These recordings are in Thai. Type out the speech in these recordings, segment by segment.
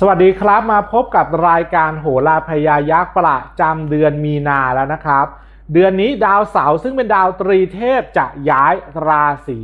สวัสดีครับมาพบกับรายการโหราพยายักษ์ประจำเดือนมีนาแล้วนะครับ เดือนนี้ดาวเสาร์ซึ่งเป็นดาวตรีเทพจะย้ายราศี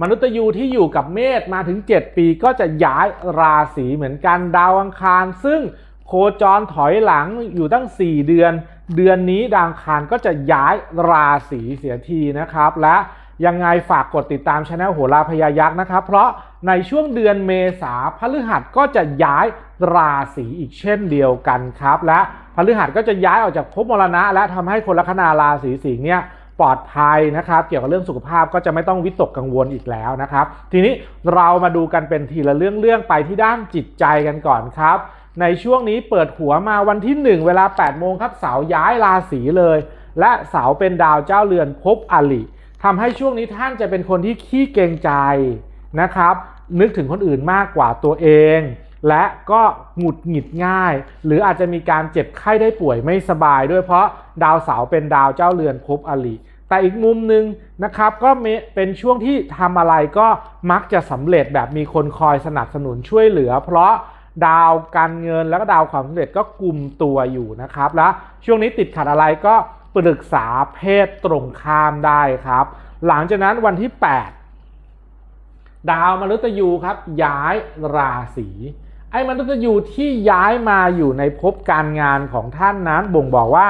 มนุษย์ยูที่อยู่กับเมษมาถึง 7 ปีก็จะย้ายราศีเหมือนกันดาวอังคาร ซึ่งโคจรถอยหลังอยู่ตั้ง 4 เดือน เดือนนี้ดาวอังคารก็จะย้ายราศีเสียทีนะครับและ ยังไงฝากกดติดตามช anel โหราพยายักษ์นะครับ เพราะในช่วงเดือนเมษาพฤหัสก็จะย้ายราศีอีกเช่นเดียวกันครับ และพฤหัสก็จะย้ายออกจากภพมรณะ และทำให้คนลัคนาราศีสิงห์เนี่ยปลอดภัยนะครับ เกี่ยวกับเรื่องสุขภาพก็จะไม่ต้องวิตกกังวลอีกแล้วนะครับ ทีนี้เรามาดูกันเป็นทีละเรื่องเรื่องไปที่ด้านจิตใจกันก่อนครับ ในช่วงนี้เปิดหัวมาวันที่ 1 เวลา8โมงครับเสาย้ายราศีเลย และเสาเป็นดาวเจ้าเรือนภพอลิ ทำให้ช่วงนี้ท่านจะเป็นคนที่ขี้เกรงใจนะครับ นึกถึงคนอื่นมากกว่าตัวเอง และก็หงุดหงิดง่าย หรืออาจจะมีการเจ็บไข้ได้ป่วยไม่สบายด้วยเพราะดาวเสาร์เป็นดาวเจ้าเรือนภพอลิแต่อีกมุมหนึ่งนะครับก็เป็นช่วงที่ทำอะไรก็มักจะสำเร็จแบบมีคนคอยสนับสนุนช่วยเหลือ เพราะดาวการเงินแล้วก็ดาวความสำเร็จก็กลุ่มตัวอยู่นะครับ และช่วงนี้ติดขัดอะไรก็ ปรึกษาเพศตรงข้ามได้ครับ หลังจากนั้นวันที่ 8 ดาวมฤตยูครับ ย้ายราศีไอ้มฤตยูที่ย้ายมาอยู่ในภพการงานของท่านนั้นบ่งบอกว่า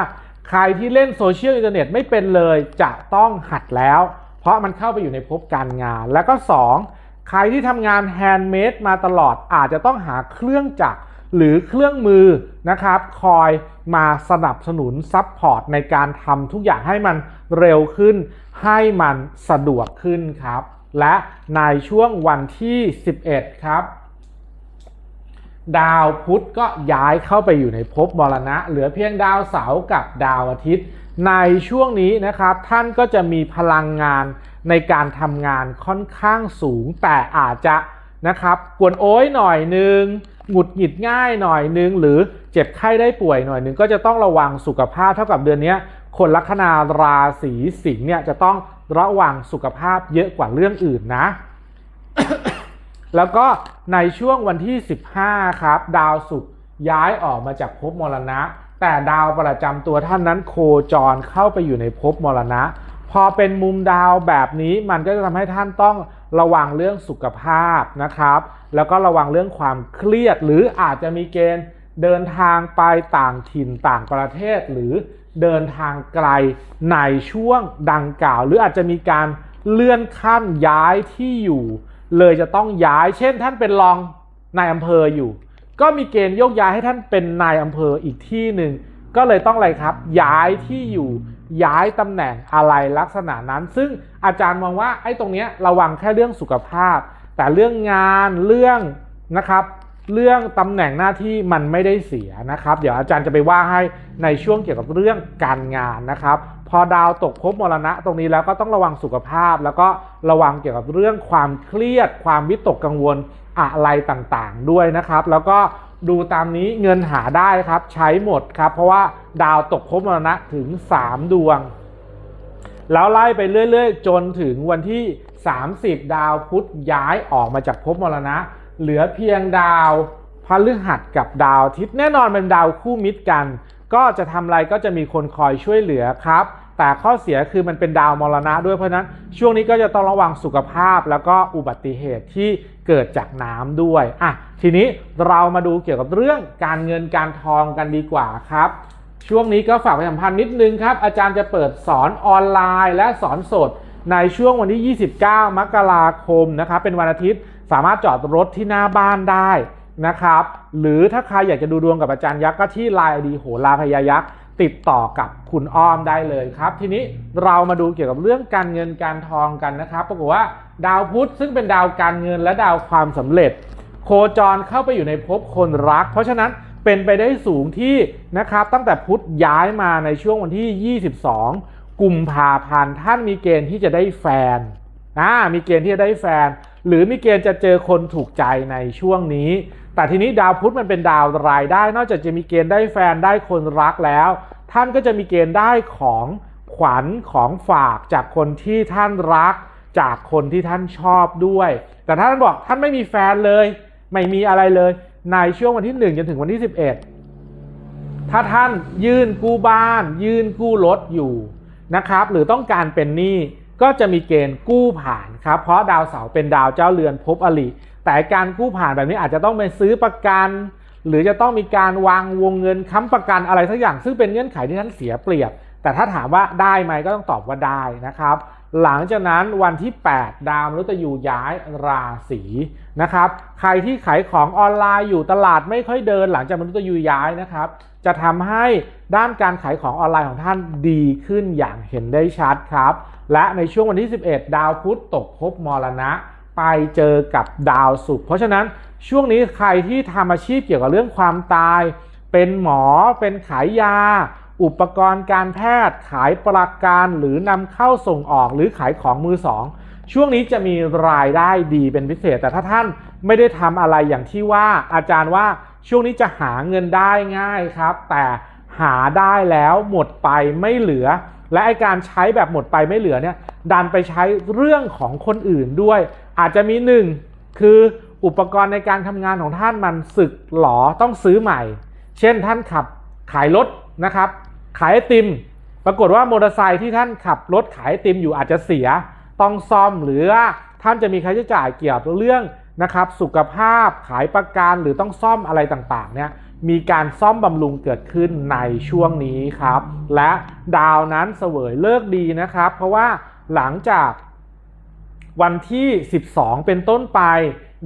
ใครที่เล่นโซเชียลอินเทอร์เน็ตไม่เป็นเลยจะต้องหัดแล้ว เพราะมันเข้าไปอยู่ในภพการงาน แล้วก็ 2 ใครที่ทำงานแฮนด์เมดมาตลอดอาจจะต้องหาเครื่องจักรหรือเครื่องมือนะครับ คอย มาสนับสนุนซัพพอร์ตในการทำทุกอย่างให้มันเร็วขึ้น ให้มันสะดวกขึ้นครับ และในช่วงวันที่ 11 ครับ ดาวพุธก็ย้ายเข้าไปอยู่ในภพมรณะ เหลือเพียงดาวเสาร์กับดาวอาทิตย์ ในช่วงนี้นะครับท่านก็จะมีพลังงานในการทำงานค่อนข้างสูงแต่อาจจะนะครับกวนโอ้ยหน่อยนึง หงุดหงิดง่ายหน่อยนึง หรือเจ็บไข้ได้ป่วยหน่อยนึง ก็จะต้องระวังสุขภาพเท่ากับเดือนนี้คนลัคนาราศีสิงห์เนี่ยจะต้องระวังสุขภาพเยอะกว่าเรื่องอื่นนะ แล้วก็ในช่วงวันที่ 15 ครับ ดาวศุกร์ย้ายออกมาจากภพมรณะ แต่ดาวประจำตัวท่านนั้นโคจรเข้าไปอยู่ในภพมรณะ พอเป็นมุมดาวแบบนี้มันก็จะทำให้ท่านต้องระวังเรื่องสุขภาพนะครับ แล้วก็ระวังเรื่องความเครียด หรืออาจจะมีเกณฑ์เดินทางไปต่างถิ่นต่างประเทศ หรือเดินทางไกลในช่วงดังกล่าว หรืออาจจะมีการเลื่อนขั้นย้ายที่อยู่ เลยจะต้องย้าย เช่น ท่านเป็นรองนายอำเภออยู่ ก็มีเกณฑ์โยกย้ายให้ท่านเป็นนายอำเภออีกที่หนึ่งก็เลยต้องอะไรครับ ย้ายที่อยู่ย้ายตำแหน่งอะไรลักษณะนั้น ซึ่งอาจารย์มองว่าไอ้ตรงเนี้ยระวังแค่เรื่องสุขภาพ แต่เรื่องงานเรื่องนะครับเรื่องตำแหน่งหน้าที่มันไม่ได้เสียนะครับ เดี๋ยวอาจารย์จะไปว่าให้ในช่วงเกี่ยวกับเรื่องการงานนะครับ พอดาวตกภพมรณะตรงนี้แล้วก็ต้องระวังสุขภาพ แล้วก็ระวังเกี่ยวกับเรื่องความเครียด ความวิตกกังวลอะไรต่างๆ ด้วยนะครับ แล้วก็ดูตามนี้เงินหาได้ครับใช้หมดครับ เพราะว่าดาวตกภพมรณะถึง 3 ดวง แล้วไล่ไปเรื่อย ๆ จนถึงวันที่ 30 ดาวพุธย้ายออกมาจากภพมรณะ เหลือเพียงดาวพฤหัสกับดาวอาทิตย์แน่นอนเป็นดาวคู่มิตรกัน ก็จะทำอะไรก็จะมีคนคอยช่วยเหลือครับ แต่ข้อเสียคือมันเป็นดาวมรณะด้วยเพราะฉะนั้น ช่วงนี้ก็จะต้องระวังสุขภาพแล้วก็อุบัติเหตุที่เกิดจากน้ำด้วยอะทีนี้เรามาดูเกี่ยวกับเรื่องการเงินการทองกันดีกว่าครับช่วงนี้ก็ฝากประชาสัมพันธ์นิดนึงครับ อาจารย์จะเปิดสอนออนไลน์และสอนสด ในช่วงวันที่ 29 มกราคมนะครับเป็นวันอาทิตย์สามารถจอดรถที่หน้าบ้านได้นะครับ หรือถ้าใครอยากจะดูดวงกับอาจารย์ยักษ์ก็ที่ไลน์ดีโหราพยายักษ์ติดต่อกับคุณอ้อมได้เลยครับ ทีนี้เรามาดูเกี่ยวกับเรื่องการเงินการทองกันนะครับปรากฏว่าดาวพุธซึ่งเป็นดาวการเงินและดาวความสำเร็จ โคจรเข้าไปอยู่ในภพคนรัก เพราะฉะนั้นเป็นไปได้สูงที่นะครับตั้งแต่พุธย้ายมาในช่วงวันที่ 22 กุมภาพันธ์ท่านมีเกณฑ์ที่จะได้แฟนนะมีเกณฑ์ที่จะได้แฟน หรือมีเกณฑ์จะเจอคนถูกใจในช่วงนี้ แต่ทีนี้ดาวพุธมันเป็นดาวรายได้ นอกจากจะมีเกณฑ์ได้แฟนได้คนรักแล้ว ท่านก็จะมีเกณฑ์ได้ของขวัญของฝากจากคนที่ท่านรัก จากคนที่ท่านชอบด้วย แต่ถ้าท่านบอกท่านไม่มีแฟนเลย ไม่มีอะไรเลย ในช่วงวันที่1จนถึงวันที่ 11 ถ้าท่านยื่นกู้บ้าน ยื่นกู้รถอยู่ นะครับหรือต้องการเป็นหนี้ก็จะมีเกณฑ์กู้ผ่านครับเพราะดาวเสาร์เป็นดาวเจ้าเรือนภพอลิแต่การกู้ผ่านแบบนี้อาจจะต้องไปซื้อประกันหรือจะต้องมีการวางวงเงินค้ำประกันอะไรสักอย่าง ซึ่งเป็นเงื่อนไขที่ท่านเสียเปรียบ แต่ถ้าถามว่าได้ไหมก็ต้องตอบว่าได้นะครับ หลังจากนั้นวันที่ 8 ดาวมฤตยูย้ายราศีนะครับ ใครที่ขายของออนไลน์อยู่ตลาดไม่ค่อยเดิน หลังจากมฤตยูย้ายนะครับ จะทำให้ด้านการขายของออนไลน์ของท่านดีขึ้นอย่างเห็นได้ชัดครับ และในช่วงวันที่ 11 ดาวพุธตกภพมรณะ ไปเจอกับดาวศุกร์เพราะฉะนั้นช่วงนี้ใครที่ทำอาชีพเกี่ยวกับเรื่องความตาย เป็นหมอเป็นขายยา อุปกรณ์การแพทย์ขายประกันหรือนำเข้าส่งออกหรือขายของมือสองช่วงนี้จะมีรายได้ดีเป็นพิเศษ แต่ถ้าท่านไม่ได้ทำอะไรอย่างที่ว่าอาจารย์ว่าช่วงนี้จะหาเงินได้ง่ายครับ แต่หาได้แล้วหมดไปไม่เหลือ และไอการใช้แบบหมดไปไม่เหลือเนี่ยดันไปใช้เรื่องของคนอื่นด้วย อาจจะมีหนึ่งคืออุปกรณ์ในการทำงานของท่านมันสึกหรอต้องซื้อใหม่ เช่นท่านขับขายรถนะครับ ขายไอติม ปรากฏว่ามอเตอร์ไซค์ที่ท่านขับรถขายไอติมอยู่อาจจะเสีย ต้องซ่อมหรือว่าท่านจะมีค่าใช้จ่ายเกี่ยวกับเรื่องนะครับสุขภาพขายประกันหรือต้องซ่อมอะไรต่างๆเนี่ยมีการซ่อมบำรุงเกิดขึ้นในช่วงนี้ครับ และดาวนั้นเสวยเลิกดีนะครับ เพราะว่าหลังจากวันที่ 12 เป็นต้นไป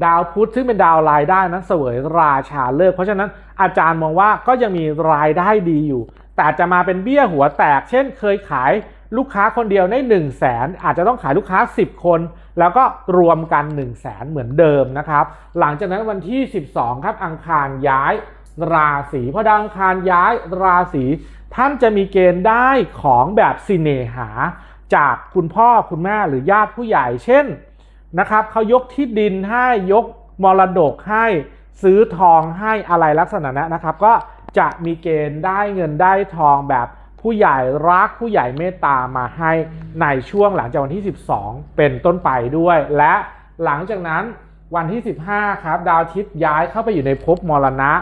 ดาวพุธซึ่งเป็นดาวรายได้นั้นเสวยราชาเลิก เพราะฉะนั้นอาจารย์มองว่าก็ยังมีรายได้ดีอยู่ แต่จะมาเป็นเบี้ยหัวแตก เช่น เคยขายลูกค้าคนเดียวได้ 1 0 0 0 0แสนอาจจะต้องขายลูกค้า 10 คน แล้วก็รวมกัน 1 0 0 0 0แสนเหมือนเดิมนะครับ หลังจากนั้นวันที่ 12 ครับอังคารย้ายราศีพอดาวอังคารย้ายราศีท่านจะมีเกณฑ์ได้ของแบบสิเนหา จากคุณพ่อคุณแม่หรือญาติผู้ใหญ่เช่นนะครับเขายกที่ดินให้ยกมรดกให้ซื้อทองให้อะไรลักษณะนั้นนะครับก็ จะมีเกณฑ์ได้เงินได้ทองแบบผู้ใหญ่รักผู้ใหญ่เมตตามาให้ในช่วงหลังจากวันที่ 12 เป็นต้นไปด้วย และหลังจากนั้นวันที่ 15 ครับ ดาวอาทิตย์ย้ายเข้าไปอยู่ในภพมรณะ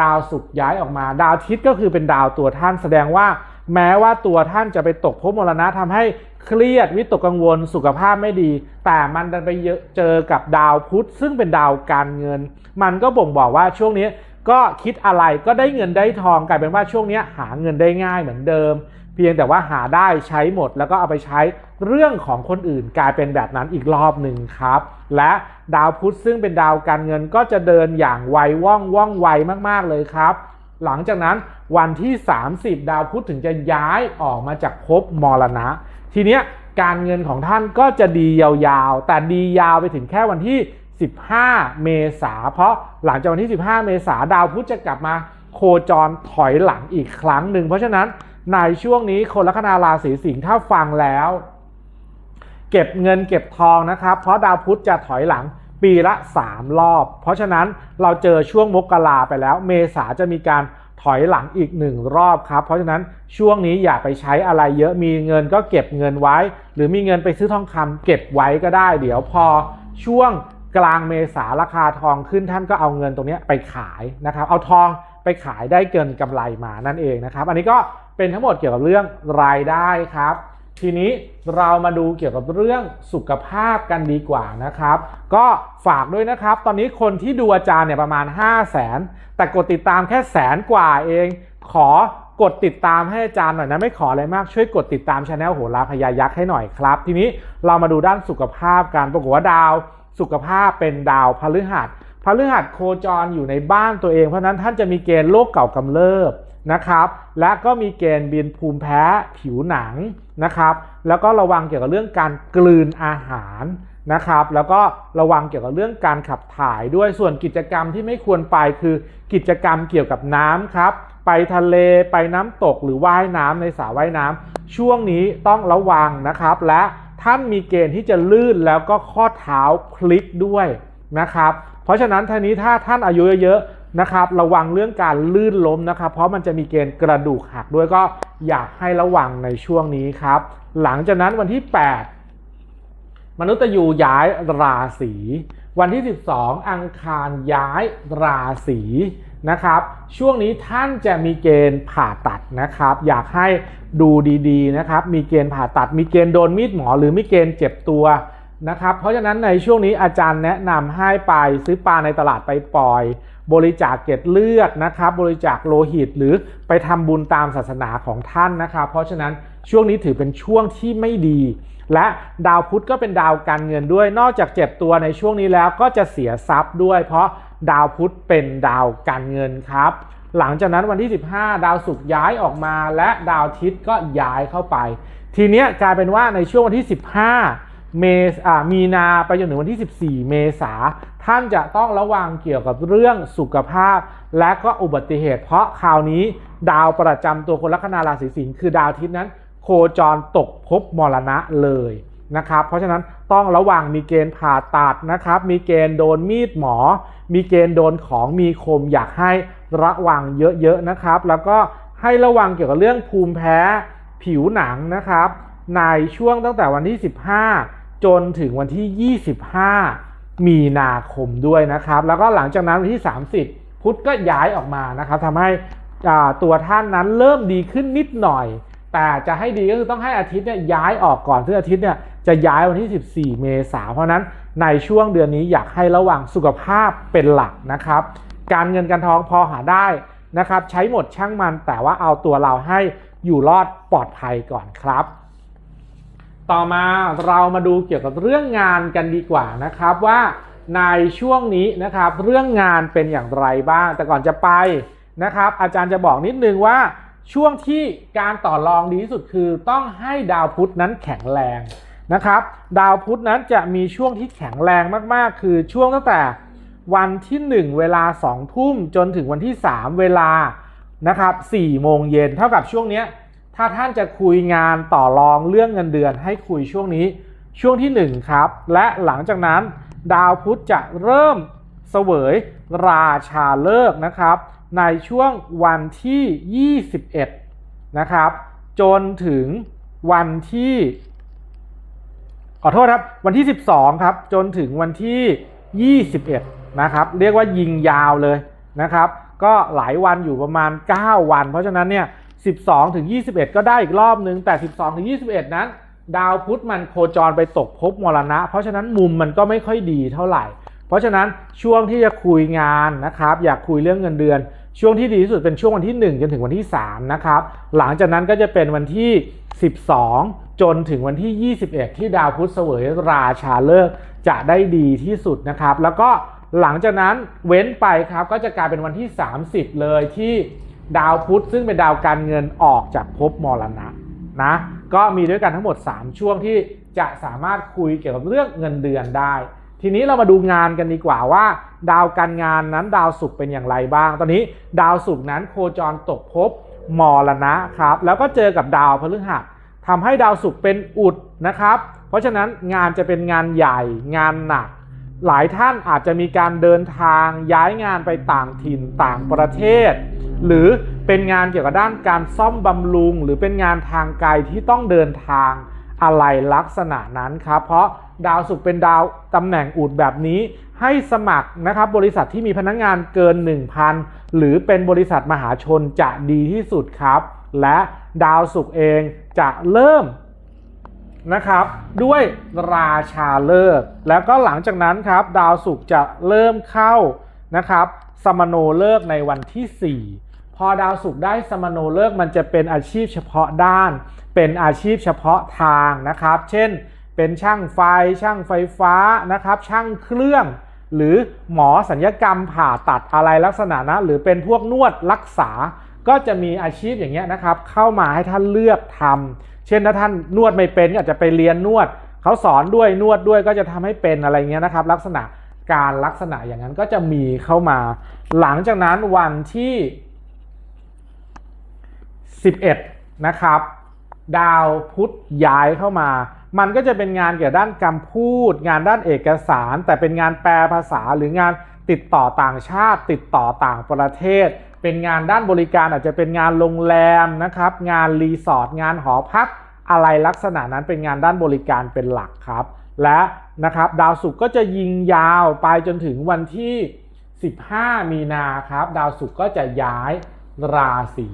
ดาวศุกร์ย้ายออกมา ดาวอาทิตย์ก็คือเป็นดาวตัวท่านแสดงว่า แม้ว่าตัวท่านจะไปตกภพมรณะทำให้เครียดวิตกกังวลสุขภาพไม่ดี แต่มันดันไปเจอกับดาวพุธซึ่งเป็นดาวการเงิน มันก็บ่งบอกว่าช่วงนี้ ก็คิดอะไรก็ได้เงินได้ทองกลายเป็นว่าช่วงนี้หาเงินได้ง่ายเหมือนเดิม เพียงแต่ว่าหาได้ใช้หมด แล้วก็เอาไปใช้เรื่องของคนอื่นกลายเป็นแบบนั้นอีกรอบหนึ่งครับ และดาวพุธซึ่งเป็นดาวการเงินก็จะเดินอย่างไวว่องว่องไวมากๆเลยครับ หลังจากนั้นวันที่ 30 ดาวพุธถึงจะย้ายออกมาจากภพมรณะ ทีเนี้ยการเงินของท่านก็จะดียาวๆ แต่ดียาวไปถึงแค่วันที่ 15 เมษาเพราะหลังจากวันที่ 15 เมษาดาวพุธจะกลับมาโคจรถอยหลังอีกครั้งหนึ่ง เพราะฉะนั้นในช่วงนี้คนลัคนาราศีสิงห์ถ้าฟังแล้ว เก็บเงินเก็บทองนะครับ เพราะดาวพุธจะถอยหลังปีละ 3 รอบ เพราะฉะนั้นเราเจอช่วงมกราไปแล้ว เมษาจะมีการถอยหลังอีกหนึ่งรอบครับ เพราะฉะนั้นช่วงนี้อย่าไปใช้อะไรเยอะมีเงินก็เก็บเงินไว้ หรือมีเงินไปซื้อทองคำเก็บไว้ก็ได้ เดี๋ยวพอช่วง กลางเมษาราคาทองขึ้นท่านก็เอาเงินตรงนี้ไปขายนะครับ เอาทองไปขายได้เกินกำไรมานั่นเองนะครับ อันนี้ก็เป็นทั้งหมดเกี่ยวกับเรื่องรายได้ครับ ทีนี้เรามาดูเกี่ยวกับเรื่องสุขภาพกันดีกว่านะครับ ก็ฝากด้วยนะครับ ตอนนี้คนที่ดูอาจารย์เนี่ยประมาณ 5 0 0แสนแต่กดติดตามแค่แสนกว่าเอง ขอกดติดตามให้อาจารย์หน่อยนะไม่ขออะไรมากช่วยกดติดตามช anel โหราพยายักษ์ให้หน่อยครับ ทีนี้เรามาดูด้านสุขภาพการปรากฏว่าดาว สุขภาพเป็นดาวพฤหัสพฤหัสโคจรอยู่ในบ้านตัวเอง เพราะนั้นท่านจะมีเกณฑ์โรคเก่ากำเริบนะครับ และก็มีเกณฑ์บินภูมิแพ้ผิวหนังนะครับ แล้วก็ระวังเกี่ยวกับเรื่องการกลืนอาหารนะครับ แล้วก็ระวังเกี่ยวกับเรื่องการขับถ่ายด้วยส่วนกิจกรรมที่ไม่ควรไปคือกิจกรรมเกี่ยวกับน้ำครับ ไปทะเลไปน้ำตกหรือว่ายน้ำในสระว่ายน้ำช่วงนี้ต้องระวังนะครับและ ท่านมีเกณฑ์ที่จะลื่นแล้วก็ข้อเท้าพลิกด้วยนะครับ เพราะฉะนั้นทีนี้ถ้าท่านอายุเยอะๆนะครับระวังเรื่องการลื่นล้มนะครับ เพราะมันจะมีเกณฑ์กระดูกหักด้วยก็อยากให้ระวังในช่วงนี้ครับ หลังจากนั้นวันที่ 8 มนุษย์ยูย้ายราศีวันที่ 12 อังคารย้ายราศี นะครับ ช่วงนี้ท่านจะมีเกณฑ์ผ่าตัดนะครับ อยากให้ดูดีๆนะครับ มีเกณฑ์ผ่าตัด มีเกณฑ์โดนมีดหมอ หรือมีเกณฑ์เจ็บตัวนะครับ เพราะฉะนั้นในช่วงนี้อาจารย์แนะนำให้ไปซื้อปลาในตลาดไปปล่อย บริจาคเกล็ดเลือดนะครับ บริจาคโลหิตหรือไปทำบุญตามศาสนาของท่านนะครับ เพราะฉะนั้นช่วงนี้ถือเป็นช่วงที่ไม่ดี และดาวพุธก็เป็นดาวการเงินด้วย นอกจากเจ็บตัวในช่วงนี้แล้วก็จะเสียทรัพย์ด้วย เพราะดาวพุธเป็นดาวการเงินครับ หลังจากนั้นวันที่ 15 ดาวศุกร์ย้ายออกมา และดาวทิตย์ก็ย้ายเข้าไป ทีเนี้ยกลายเป็นว่าในช่วงวันที่ 15 เมษามีนาไปจนถึงวันที่ 14 เมษาท่านจะต้องระวังเกี่ยวกับเรื่องสุขภาพ และก็อุบัติเหตุ เพราะคราวนี้ ดาวประจำตัวคนลัคนาราศีสิงห์คือดาวทิตย์นั้น โคจรตกภพมรณะเลยนะครับ เพราะฉะนั้นต้องระวังมีเกณฑ์ผ่าตัดนะครับ มีเกณฑ์โดนมีดหมอ มีเกณฑ์โดนของมีคมอยากให้ระวังเยอะๆนะครับ แล้วก็ให้ระวังเกี่ยวกับเรื่องภูมิแพ้ผิวหนังนะครับ ในช่วงตั้งแต่วันที่ 15 จนถึงวันที่ 25 มีนาคมด้วยนะครับ แล้วก็หลังจากนั้นวันที่ 30 พุธก็ย้ายออกมานะครับทำให้ตัวท่านนั้นเริ่มดีขึ้นนิดหน่อย แต่จะให้ดีก็คือต้องให้อาทิตย์เนี่ยย้ายออกก่อนซึ่งอาทิตย์เนี่ยจะย้ายวันที่ 14 เมษาเพราะนั้นในช่วงเดือนนี้อยากให้ระวังสุขภาพเป็นหลักนะครับ การเงินการทองพอหาได้นะครับ ใช้หมดช่างมันแต่ว่าเอาตัวเราให้อยู่รอดปลอดภัยก่อนครับ ต่อมาเรามาดูเกี่ยวกับเรื่องงานกันดีกว่านะครับว่าในช่วงนี้นะครับเรื่องงานเป็นอย่างไรบ้าง แต่ก่อนจะไปนะครับ อาจารย์จะบอกนิดนึงว่า ช่วงที่การต่อรองดีที่สุดคือต้องให้ดาวพุธนั้นแข็งแรงนะครับ ดาวพุธนั้นจะมีช่วงที่แข็งแรงมากๆ คือช่วงตั้งแต่วันที่ 1 เวลา2ทุ่มจนถึงวันที่ 3 เวลานะครับ4โมงเย็นเท่ากับช่วงนี้ถ้าท่านจะคุยงานต่อรองเรื่องเงินเดือนให้คุยช่วงนี้ช่วงที่ 1 ครับ และหลังจากนั้น ดาวพุธจะเริ่มเสวยราชาเลิกนะครับ ในช่วงวันที่ 21 นะครับ จนถึงวันที่ ขอโทษครับ วันที่ 12 ครับ จนถึงวันที่ 21 นะครับ เรียกว่ายิงยาวเลยนะครับ ก็หลายวันอยู่ประมาณ 9 วัน เพราะฉะนั้นเนี่ย 12 ถึง 21 ก็ได้อีกรอบนึง แต่ 12 ถึง 21 นั้นดาวพุธมันโคจรไปตกภพมรณะ เพราะฉะนั้นมุมมันก็ไม่ค่อยดีเท่าไหร่ เพราะฉะนั้นช่วงที่จะคุยงานนะครับ อยากคุยเรื่องเงินเดือน ช่วงที่ดีที่สุดเป็นช่วงวันที่ 1 จนถึงวันที่ 3 นะครับ หลังจากนั้นก็จะเป็นวันที่ 12 จนถึงวันที่ 21 ที่ดาวพุธเสวยราชาเลิกจะได้ดีที่สุดนะครับ แล้วก็หลังจากนั้นเว้นไปครับก็จะกลายเป็นวันที่ 30 เลยที่ดาวพุธซึ่งเป็นดาวการเงินออกจากภพมรณะนะก็มีด้วยกันทั้งหมด 3 ช่วงที่จะสามารถคุยเกี่ยวกับเรื่องเงินเดือนได้ ทีนี้เรามาดูงานกันดีกว่าว่า ดาวการงานนั้นดาวศุกร์เป็นอย่างไรบ้าง ตอนนี้ดาวศุกร์นั้นโคจรตกภพมรณะครับแล้วก็เจอกับดาวพฤหัสทำให้ดาวศุกร์เป็นอุดนะครับ เพราะฉะนั้นงานจะเป็นงานใหญ่งานหนัก หลายท่านอาจจะมีการเดินทางย้ายงานไปต่างถิ่นต่างประเทศ หรือเป็นงานเกี่ยวกับด้านการซ่อมบำรุง หรือเป็นงานทางไกลที่ต้องเดินทาง อะไรลักษณะนั้นครับเพราะดาวศุกร์เป็นดาวตำแหน่งอุดแบบนี้ ให้สมัครนะครับบริษัทที่มีพนักงานเกิน 1,000 หรือเป็นบริษัทมหาชนจะดีที่สุดครับ และดาวศุกร์เองจะเริ่มนะครับด้วยราชาเลิกแล้วก็หลังจากนั้นครับ ดาวศุกร์จะเริ่มเข้านะครับสมโนเลิกในวันที่ 4 พอดาวศุกร์ได้สมโนเลิกมันจะเป็นอาชีพเฉพาะด้าน เป็นอาชีพเฉพาะทางนะครับ เช่น เป็นช่างไฟ ช่างไฟฟ้านะครับ ช่างเครื่อง หรือหมอสัญญกรรมผ่าตัดอะไรลักษณะนะ หรือเป็นพวกนวดรักษา ก็จะมีอาชีพอย่างเงี้ยนะครับ เข้ามาให้ท่านเลือกทำเช่นถ้าท่านนวดไม่เป็นก็อาจจะไปเรียนนวด เขาสอนด้วยนวดด้วยก็จะทำให้เป็นอะไรเงี้ยนะครับ ลักษณะการลักษณะอย่างนั้นก็จะมีเข้ามา หลังจากนั้นวันที่ 11 นะครับ ดาวพุธย้ายเข้ามา มันก็จะเป็นงานเกี่ยวด้านคำพูด งานด้านเอกสาร แต่เป็นงานแปลภาษาหรืองานติดต่อต่างชาติ ติดต่อต่างประเทศ เป็นงานด้านบริการอาจจะเป็นงานโรงแรมนะครับ งานรีสอร์ทงานหอพัก อะไรลักษณะนั้นเป็นงานด้านบริการเป็นหลักครับ และนะครับดาวศุกร์ก็จะยิงยาวไปจนถึงวันที่ 15 มีนาครับ ดาวศุกร์ก็จะย้ายราศี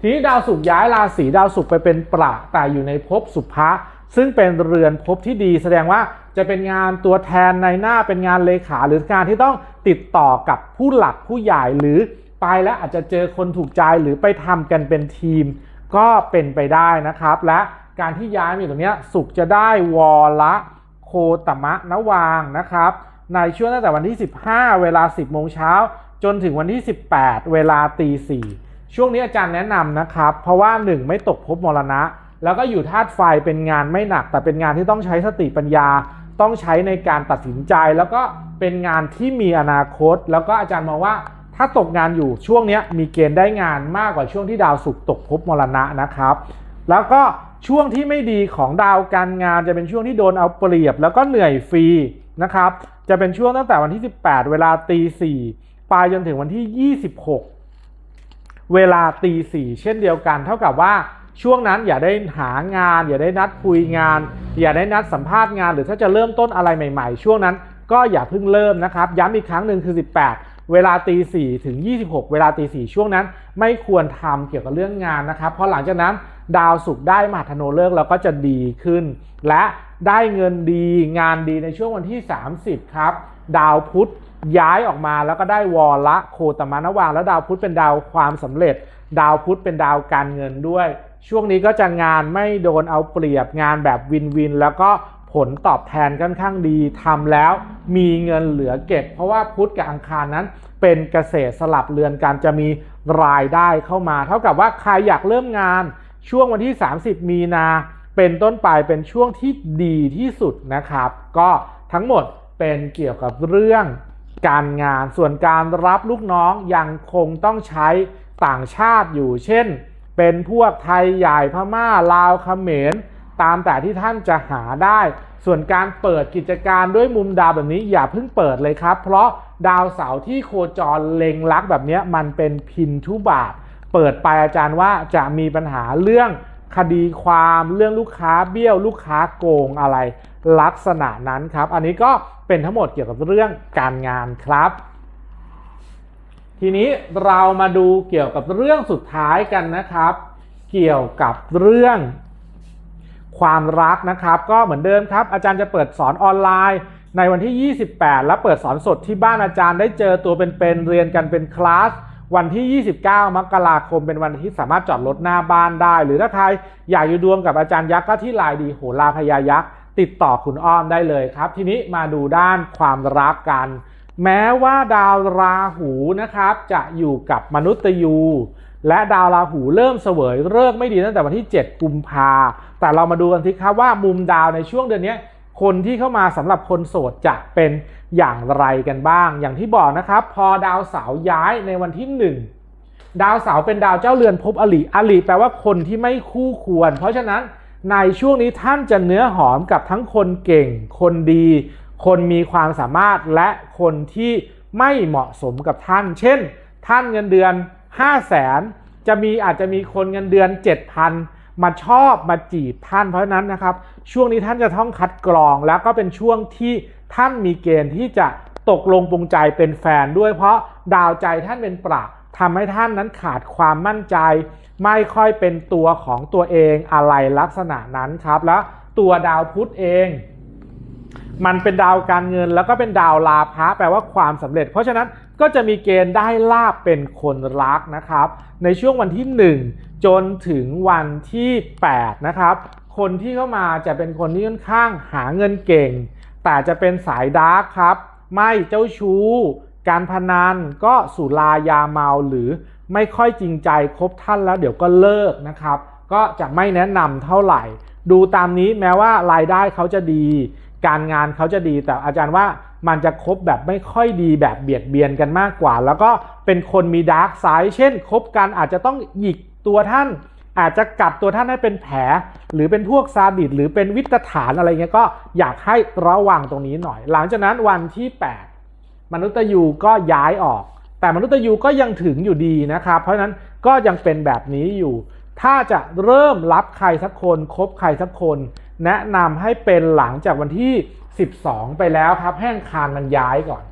ทีนี้ดาวศุกร์ย้ายราศีดาวศุกร์ไปเป็นประแต่อยู่ในภพสุภะซึ่งเป็นเรือนภพที่ดี แสดงว่าจะเป็นงานตัวแทนในหน้าเป็นงานเลขาหรืองานที่ต้องติดต่อกับผู้หลักผู้ใหญ่หรือไปแล้วอาจจะเจอคนถูกใจหรือไปทำกันเป็นทีม ก็เป็นไปได้นะครับ และการที่ย้ายมาอยู่ตรงเนี้ยสุขจะได้วอละโคตมะนวางนะครับ ในช่วงตั้งแต่วันที่ 15 เวลา 10 โมงเช้า จนถึงวันที่ 18 เวลาตี4 ช่วงนี้อาจารย์แนะนำนะครับ เพราะว่า1ไม่ตกภพมรณะ แล้วก็อยู่ธาตุไฟเป็นงานไม่หนัก แต่เป็นงานที่ต้องใช้สติปัญญา ต้องใช้ในการตัดสินใจ แล้วก็เป็นงานที่มีอนาคต แล้วก็อาจารย์มองว่าถ้าตกงานอยู่ช่วงนี้มีเกณฑ์ได้งานมากกว่าช่วงที่ดาวศุกร์ตกภพมรณะนะครับ แล้วก็ช่วงที่ไม่ดีของดาวการงานจะเป็นช่วงที่โดนเอาเปรียบ แล้วก็เหนื่อยฟรีนะครับ จะเป็นช่วงตั้งแต่วันที่ 18 เวลาตี4ไปจนถึงวันที่ 26 เวลาตีสี่เช่นเดียวกัน เท่ากับว่าช่วงนั้นอย่าได้หางาน อย่าได้นัดคุยงาน อย่าได้นัดสัมภาษณ์งาน หรือถ้าจะเริ่มต้นอะไรใหม่ ๆ ช่วงนั้นก็อย่าเพิ่งเริ่มนะครับ ย้ำอีกครั้งหนึ่งคือ 18 เวลาตีสี่ถึง 26 เวลาตีสี่ช่วงนั้น ไม่ควรทำเกี่ยวกับเรื่องงานนะครับ เพราะหลังจากนั้นดาวศุกได้มหาธโนเลิกษ์แล้วก็จะดีขึ้น และได้เงินดีงานดีในช่วงวันที่ 30 ครับ ดาวพุธ ย้ายออกมาแล้วก็ได้วอละโคตมานวางแล้วดาวพุธเป็นดาวความสำเร็จ ดาวพุธเป็นดาวการเงินด้วย ช่วงนี้ก็จะงานไม่โดนเอาเปรียบงานแบบวินวิน แล้วก็ผลตอบแทนค่อนข้างดีทำแล้ว มีเงินเหลือเก็บ เพราะว่าพุธกับอังคารนั้น เป็นเกษตรสลับเรือนการจะมีรายได้เข้ามา เท่ากับว่าใครอยากเริ่มงาน ช่วงวันที่ 30 มีนาเป็นต้นไปเป็นช่วงที่ดีที่สุดนะครับ ก็ทั้งหมดเป็นเกี่ยวกับเรื่อง การงานส่วนการรับลูกน้องยังคงต้องใช้ต่างชาติอยู่ เช่น เป็นพวกไทยใหญ่พม่าลาวเขมร ตามแต่ที่ท่านจะหาได้ ส่วนการเปิดกิจการด้วยมุมดาวแบบนี้อย่าเพิ่งเปิดเลยครับ เพราะดาวเสาร์ที่โคจรเล็งลักแบบนี้มันเป็นพินทุบาท เปิดไปอาจารย์ว่าจะมีปัญหาเรื่อง คดีความเรื่องลูกค้าเบี้ยวลูกค้าโกงอะไร ลักษณะนั้นครับ อันนี้ก็เป็นทั้งหมดเกี่ยวกับเรื่องการงานครับ ทีนี้เรามาดูเกี่ยวกับเรื่องสุดท้ายกันนะครับ เกี่ยวกับเรื่องความรักนะครับ ก็เหมือนเดิมครับ อาจารย์จะเปิดสอนออนไลน์ในวันที่ 28 และเปิดสอนสดที่บ้านอาจารย์ได้เจอตัวเป็นๆเเรียนกันเป็นคลาส วันที่ 29 มกราคมเป็นวันที่สามารถจอดรถหน้าบ้านได้ หรือถ้าใครอยากอยู่ดวงกับอาจารย์ยักษ์ก็ที่ลน์ดีโหราพยายักษ์ติดต่อคุณอ้อมได้เลยครับ ทีนี้มาดูด้านความรักกัน แม้ว่าดาวราหูนะครับ จะอยู่กับมนุษย์ยูและดาวราหูเริ่มเสวยเลิกไม่ดีตั้งแต่วันที่ 7 กุมภาแต่เรามาดูกันสิครับว่ามุมดาวในช่วงเดือนนี้ คนที่เข้ามาสำหรับคนโสดจะเป็นอย่างไรกันบ้าง อย่างที่บอกนะครับ พอดาวเสาร์ย้ายในวันที่ 1 ดาวเสาร์เป็นดาวเจ้าเรือนภพอลิอลิแปลว่าคนที่ไม่คู่ควร เพราะฉะนั้นในช่วงนี้ท่านจะเนื้อหอมกับทั้งคนเก่ง คนดี คนมีความสามารถและคนที่ไม่เหมาะสมกับท่าน เช่น ท่านเงินเดือน 5 0 0แสนจะมีอาจจะมีคนเงินเดือน 7,000 มาชอบมาจีบท่านเพราะฉะนั้นนะครับ ช่วงนี้ท่านจะต้องคัดกรองแล้วก็เป็นช่วงที่ท่านมีเกณฑ์ที่จะตกลงปรงใจเป็นแฟนด้วย เพราะดาวใจท่านเป็นประทำให้ท่านนั้นขาดความมั่นใจ ไม่ค่อยเป็นตัวของตัวเองอะไรลักษณะนั้นครับ แล้วตัวดาวพุธเอง มันเป็นดาวการเงินแล้วก็เป็นดาวลาภะแปลว่าความสำเร็จ เพราะฉะนั้นก็จะมีเกณฑ์ได้ลาบเป็นคนรักนะครับ ในช่วงวันที่ 1 จนถึงวันที่ 8 นะครับ คนที่เข้ามาจะเป็นคนที่ค่อนข้างหาเงินเก่ง แต่จะเป็นสายดาร์กครับ ไม่เจ้าชู้ การพนันก็สุรายาเมาหรือไม่ค่อยจริงใจคบท่านแล้วเดี๋ยวก็เลิกนะครับ ก็จะไม่แนะนำเท่าไหร่ ดูตามนี้แม้ว่ารายได้เขาจะดี การงานเขาจะดีแต่อาจารย์ว่ามันจะคบแบบไม่ค่อยดีแบบเบียดเบียนกันมากกว่า แล้วก็เป็นคนมีดาร์กไซด์เช่นคบกันอาจจะต้องหยิกตัวท่าน อาจจะกัดตัวท่านให้เป็นแผล หรือเป็นพวกซาดิสหรือเป็นวิตฐานอะไรเงี้ยก็อยากให้ระวังตรงนี้หน่อย หลังจากนั้นวันที่ 8 มนุษย์ยูก็ย้ายออก แต่มนุษย์ยูก็ยังถึงอยู่ดีนะครับเพราะฉะนั้นก็ยังเป็นแบบนี้อยู่ ถ้าจะเริ่มรับใครสักคนคบใครสักคน แนะนำให้เป็นหลังจากวันที่ 12 ไปแล้วครับให้อังคารมันย้ายก่อน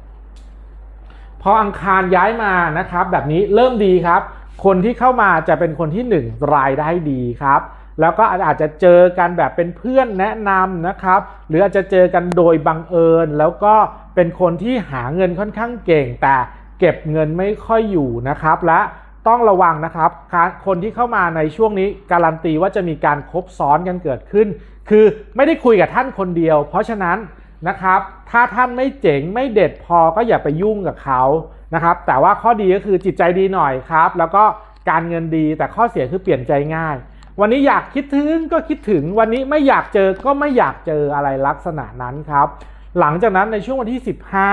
พออังคารย้ายมานะครับ แบบนี้เริ่มดีครับ คนที่เข้ามาจะเป็นคนที่ 1 รายได้ดีครับ แล้วก็อาจจะเจอกันแบบเป็นเพื่อนแนะนำนะครับ หรืออาจจะเจอกันโดยบังเอิญ แล้วก็เป็นคนที่หาเงินค่อนข้างเก่ง แต่เก็บเงินไม่ค่อยอยู่นะครับ และต้องระวังนะครับ คนที่เข้ามาในช่วงนี้การันตีว่าจะมีการคบซ้อนกันเกิดขึ้น คือไม่ได้คุยกับท่านคนเดียว เพราะฉะนั้นนะครับ ถ้าท่านไม่เจ๋งไม่เด็ดพอก็อย่าไปยุ่งกับเขา นะครับ แต่ว่าข้อดีก็คือจิตใจดีหน่อยครับ แล้วก็การเงินดีแต่ข้อเสียคือเปลี่ยนใจง่าย วันนี้อยากคิดถึงก็คิดถึงวันนี้ไม่อยากเจอก็ไม่อยากเจออะไรลักษณะนั้นครับ หลังจากนั้นในช่วงวันที่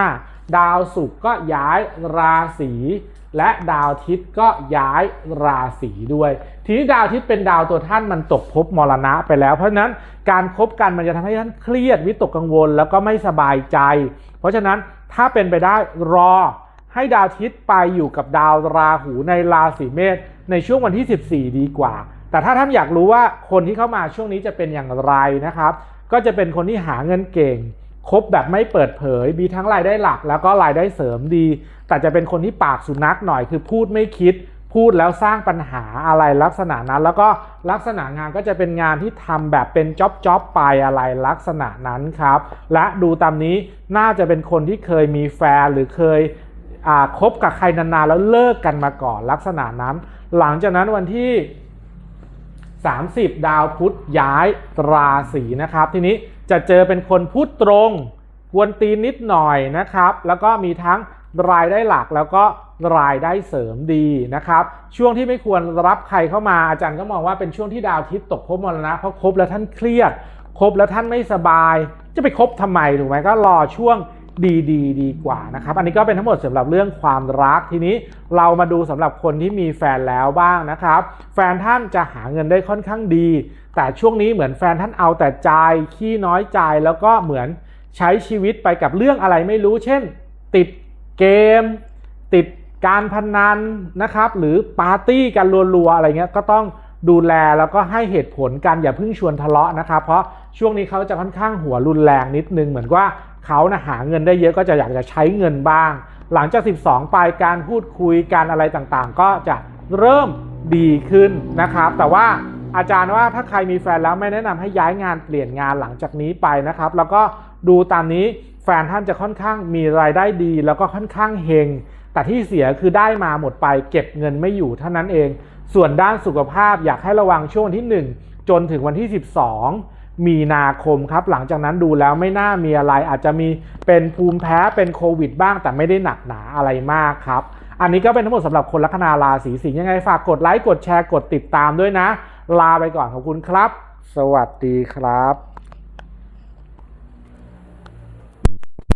15 ดาวศุกร์ก็ย้ายราศีและดาวอาทิตย์ก็ย้ายราศีด้วย ทีนี้ดาวอาทิตย์เป็นดาวตัวท่านมันตกภพมรณะไปแล้ว เพราะฉะนั้นการคบกันมันจะทำให้ท่านเครียดวิตกกังวล แล้วก็ไม่สบายใจ เพราะฉะนั้นถ้าเป็นไปได้รอ ให้ดาวอาทิตย์ไปอยู่กับดาวราหูในราศีเมษในช่วงวันที่ 14 ดีกว่า แต่ถ้าท่านอยากรู้ว่าคนที่เข้ามาช่วงนี้จะเป็นอย่างไรนะครับ ก็จะเป็นคนที่หาเงินเก่ง คบแบบไม่เปิดเผย มีทั้งรายได้หลักแล้วก็รายได้เสริมดี แต่จะเป็นคนที่ปากสุนัขหน่อยคือพูดไม่คิด พูดแล้วสร้างปัญหาอะไรลักษณะนั้น แล้วก็ลักษณะงานก็จะเป็นงานที่ทำแบบเป็นจ็อบจ็อบไปอะไรลักษณะนั้นครับ และดูตามนี้น่าจะเป็นคนที่เคยมีแฟนหรือเคย คบกับใครนานๆแล้วเลิกกันมาก่อนลักษณะนั้น หลังจากนั้นวันที่ 30 ดาวพุธย้ายราศีนะครับ ทีนี้จะเจอเป็นคนพูดตรงกวนตีนนิดหน่อยนะครับ แล้วก็มีทั้งรายได้หลักแล้วก็รายได้เสริมดีนะครับ ช่วงที่ไม่ควรรับใครเข้ามาอาจารย์ก็มองว่าเป็นช่วงที่ดาวทิตย์ตกภพมรณะเพราะคบแล้วท่านเครียดคบแล้วท่านไม่สบาย จะไปคบทำไมถูกไหมก็รอช่วง ดีดีดีกว่านะครับอันนี้ก็เป็นทั้งหมดสำหรับเรื่องความรักทีนี้เรามาดูสำหรับคนที่มีแฟนแล้วบ้างนะครับ แฟนท่านจะหาเงินได้ค่อนข้างดี แต่ช่วงนี้เหมือนแฟนท่านเอาแต่ใจขี้น้อยใจแล้วก็เหมือนใช้ชีวิตไปกับเรื่องอะไรไม่รู้ เช่น ติดเกม ติดการพนันนะครับ หรือปาร์ตี้กันรัวๆอะไรเงี้ยก็ต้องดูแลแล้วก็ให้เหตุผลกันอย่าเพิ่งชวนทะเลาะนะครับ เพราะช่วงนี้เขาจะค่อนข้างหัวรุนแรงนิดนึงเหมือนว่า เขานะหาเงินได้เยอะก็จะอยากจะใช้เงินบ้าง หลังจาก 12 ไปการพูดคุยการอะไรต่างๆ ก็จะเริ่มดีขึ้นนะครับ แต่ว่าอาจารย์ว่าถ้าใครมีแฟนแล้วไม่แนะนำให้ย้ายงานเปลี่ยนงานหลังจากนี้ไปนะครับ แล้วก็ดูตามนี้แฟนท่านจะค่อนข้างมีรายได้ดี แล้วก็ค่อนข้างเฮงแต่ที่เสียคือได้มาหมดไปเก็บเงินไม่อยู่เท่านั้นเอง ส่วนด้านสุขภาพอยากให้ระวังช่วงวันที่ 1 จนถึงวันที่ 12 มีนาคมครับ หลังจากนั้นดูแล้วไม่น่ามีอะไร อาจจะมีเป็นภูมิแพ้เป็นโควิดบ้างแต่ไม่ได้หนักหนาอะไรมากครับ อันนี้ก็เป็นทั้งหมดสำหรับคนลัคนาราศีสิงห์ยังไงฝากกดไลค์กดแชร์กดติดตามด้วยนะ ลาไปก่อนขอบคุณครับ สวัสดีครับ